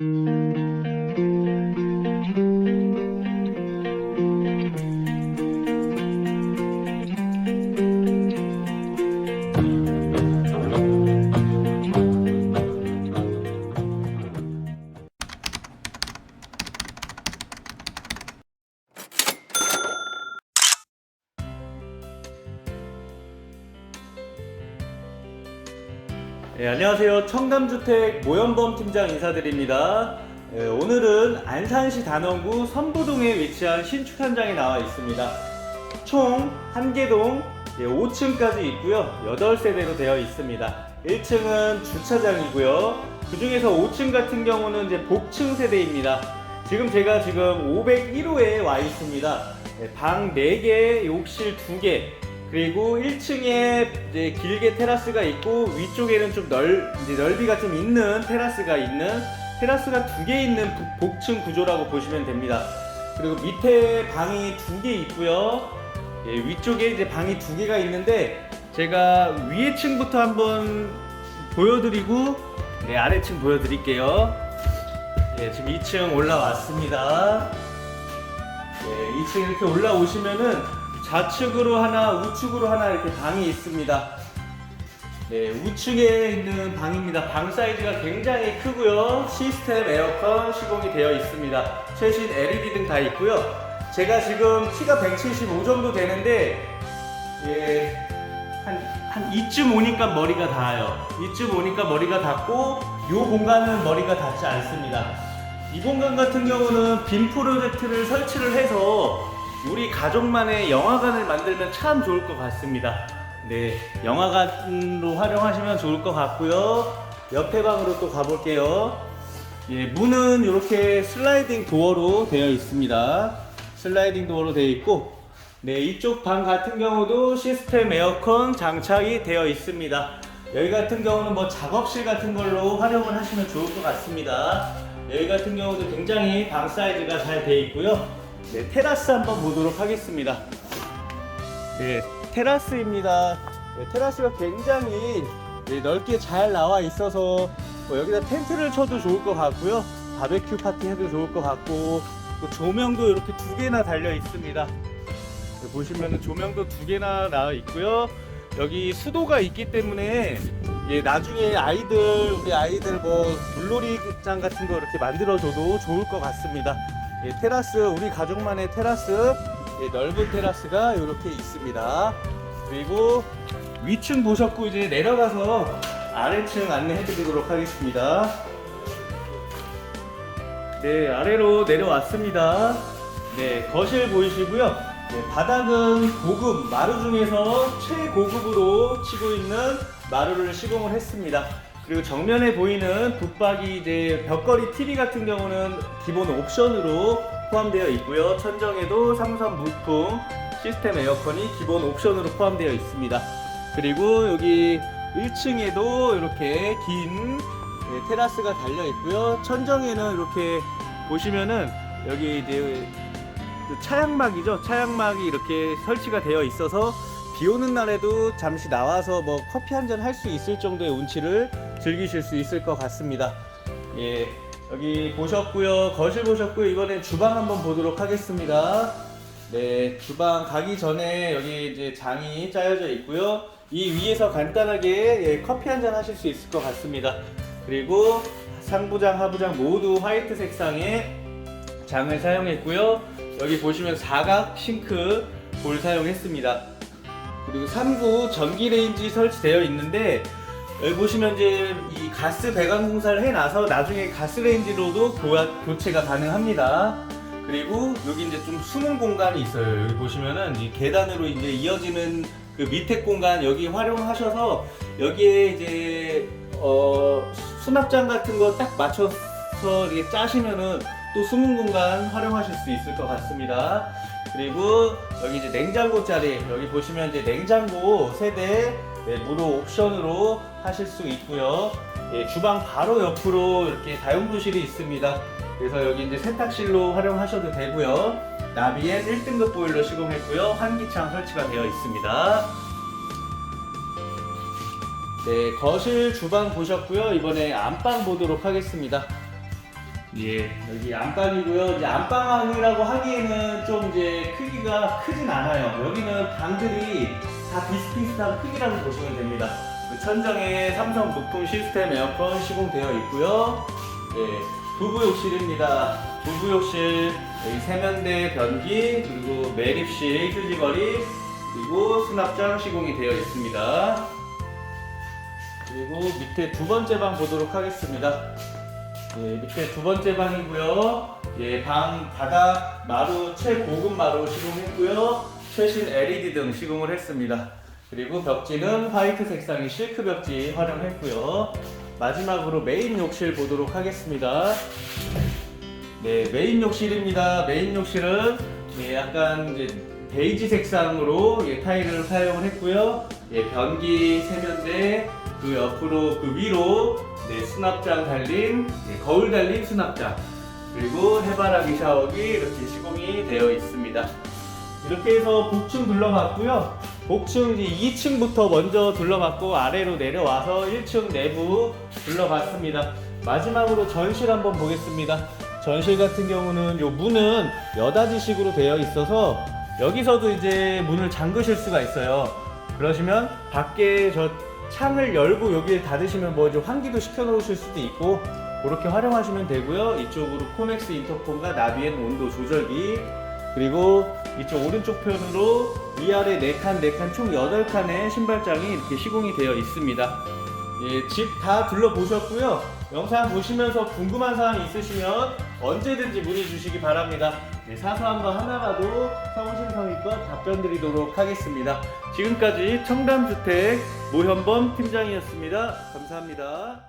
Música 네, 안녕하세요. 청담주택 모연범 팀장 인사드립니다. 예, 오늘은 안산시 단원구 선부동에 위치한 신축 현장에 나와 있습니다. 총한 개동 5층까지 있고요. 8세대로 되어 있습니다. 1층은 주차장이고요. 그 중에서 5층 같은 경우는 이제 복층 세대입니다. 지금 제가 지금 501호에 와 있습니다. 예, 방 4개, 욕실 2개, 그리고 1층에 이제 길게 테라스가 있고 위쪽에는 좀 넓, 넓이가 좀 있는 테라스가 있는 테라스가 두 개 있는 복- 복층 구조라고 보시면 됩니다. 그리고 밑에 방이 두 개 있고요. 예, 위쪽에 이제 방이 두 개가 있는데 제가 위에 층부터 한번 보여드리고 네, 아래 층 보여드릴게요. 예, 지금 2층 올라왔습니다. 네, 2층 이렇게 올라오시면은 좌측으로 하나, 우측으로 하나 이렇게 방이 있습니다. 네, 우측에 있는 방입니다. 방 사이즈가 굉장히 크고요. 시스템 에어컨 시공이 되어 있습니다. 최신 LED 등 다 있고요. 제가 지금 키가 175 정도 되는데 예, 한, 한 이쯤 오니까 머리가 닿아요. 이쯤 오니까 머리가 닿고 이 공간은 머리가 닿지 않습니다. 이 공간 같은 경우는 빔 프로젝트를 설치를 해서 우리 가족만의 영화관을 만들면 참 좋을 것 같습니다. 네, 영화관으로 활용하시면 좋을 것 같고요. 옆에 방으로 또 가볼게요. 예, 문은 이렇게 슬라이딩 도어로 되어 있습니다. 슬라이딩 도어로 되어 있고, 네, 이쪽 방 같은 경우도 시스템 에어컨 장착이 되어 있습니다. 여기 같은 경우는 뭐 작업실 같은 걸로 활용을 하시면 좋을 것 같습니다. 여기 같은 경우도 굉장히 방 사이즈가 잘 되어 있고요. 네, 테라스 한번 보도록 하겠습니다. 네, 테라스입니다. 네, 테라스가 굉장히 네, 넓게 잘 나와 있어서 뭐 여기다 텐트를 쳐도 좋을 것 같고요. 바베큐 파티 해도 좋을 것 같고 또 조명도 이렇게 두 개나 달려 있습니다. 네, 보시면 조명도 두 개나 나와 있고요. 여기 수도가 있기 때문에 예, 나중에 아이들 우리 아이들 뭐 물놀이장 같은 거 이렇게 만들어줘도 좋을 것 같습니다. 예, 테라스 우리 가족만의 테라스 예, 넓은 테라스가 이렇게 있습니다. 그리고 위층 보셨고 이제 내려가서 아래층 안내해드리도록 하겠습니다. 네, 아래로 내려왔습니다. 네, 거실 보이시고요. 네, 바닥은 고급 마루 중에서 최고급으로 치고 있는 마루를 시공을 했습니다. 그리고 정면에 보이는 붙박이 이제 벽걸이 TV 같은 경우는 기본 옵션으로 포함되어 있고요. 천정에도 삼선 무풍 시스템 에어컨이 기본 옵션으로 포함되어 있습니다. 그리고 여기 1층에도 이렇게 긴 네, 테라스가 달려 있고요. 천정에는 이렇게 보시면은 여기 이제 그 차양막이죠. 차양막이 이렇게 설치가 되어 있어서 비 오는 날에도 잠시 나와서 뭐 커피 한 잔 할 수 있을 정도의 운치를 즐기실 수 있을 것 같습니다. 예, 여기 보셨고요. 거실 보셨고요. 이번엔 주방 한번 보도록 하겠습니다. 네, 주방 가기 전에 여기 이제 장이 짜여져 있고요. 이 위에서 간단하게 예, 커피 한 잔 하실 수 있을 것 같습니다. 그리고 상부장, 하부장 모두 화이트 색상의 장을 사용했고요. 여기 보시면 사각 싱크 볼 사용했습니다. 그리고 3구 전기 레인지 설치되어 있는데 여기 보시면 이제 이 가스 배관 공사를 해놔서 나중에 가스 레인지로도 교화, 교체가 가능합니다. 그리고 여기 이제 좀 숨은 공간이 있어요. 여기 보시면은 이 계단으로 이제 이어지는 그 밑에 공간 여기 활용하셔서 여기에 이제 어 수납장 같은 거 딱 맞춰서 이렇게 짜시면은 또 숨은 공간 활용하실 수 있을 것 같습니다. 그리고 여기 이제 냉장고 자리 여기 보시면 이제 냉장고 세대 네, 무료 옵션으로 하실 수 있고요. 예, 주방 바로 옆으로 이렇게 다용도실이 있습니다. 그래서 여기 이제 세탁실로 활용하셔도 되고요. 나비엔 1등급 보일러 시공했고요. 환기창 설치가 되어 있습니다. 네, 거실 주방 보셨고요. 이번에 안방 보도록 하겠습니다. 예, 여기 안방이고요. 이제 안방이라고 하기에는 좀 이제 크기가 크진 않아요. 여기는 방들이 다 비슷비슷한 크기라고 보시면 됩니다. 그 천정에 삼성 높은 시스템 에어컨 시공되어 있고요. 예, 부부 욕실입니다. 부부 욕실 여기 세면대 변기 그리고 매립실 휴지거리 그리고 수납장 시공이 되어 있습니다. 그리고 밑에 두 번째 방 보도록 하겠습니다. 예, 밑에 두 번째 방이고요. 예, 방 바닥 마루 최고급 마루 시공했고요. 최신 LED 등 시공을 했습니다. 그리고 벽지는 화이트 색상의 실크 벽지 활용했고요. 마지막으로 메인 욕실 보도록 하겠습니다. 네, 메인 욕실입니다. 메인 욕실은 예, 약간 이제 베이지 색상으로 예, 타일을 사용을 했고요. 예, 변기 세면대 그 옆으로 그 위로 네, 수납장 달린 예, 거울 달린 수납장 그리고 해바라기 샤워기 이렇게 시공이 되어 있습니다. 이렇게 해서 복층 둘러봤고요. 복층 이제 2층부터 먼저 둘러봤고 아래로 내려와서 1층 내부 둘러봤습니다. 마지막으로 전실 한번 보겠습니다. 전실 같은 경우는 요 문은 여닫이식으로 되어 있어서 여기서도 이제 문을 잠그실 수가 있어요. 그러시면 밖에 저 창을 열고 여기에 닫으시면 뭐좀 환기도 시켜 놓으실 수도 있고 그렇게 활용하시면 되고요. 이쪽으로 코넥스 인터폰과 나비엔 온도 조절기 그리고 이쪽 오른쪽 편으로 위아래 4칸, 4칸 총 8칸의 신발장이 이렇게 시공이 되어 있습니다. 예, 집 다 둘러보셨고요. 영상 보시면서 궁금한 사항 있으시면 언제든지 문의 주시기 바랍니다. 예, 사소한 거 하나라도 성심성의껏 답변 드리도록 하겠습니다. 지금까지 청담주택 모현범 팀장이었습니다. 감사합니다.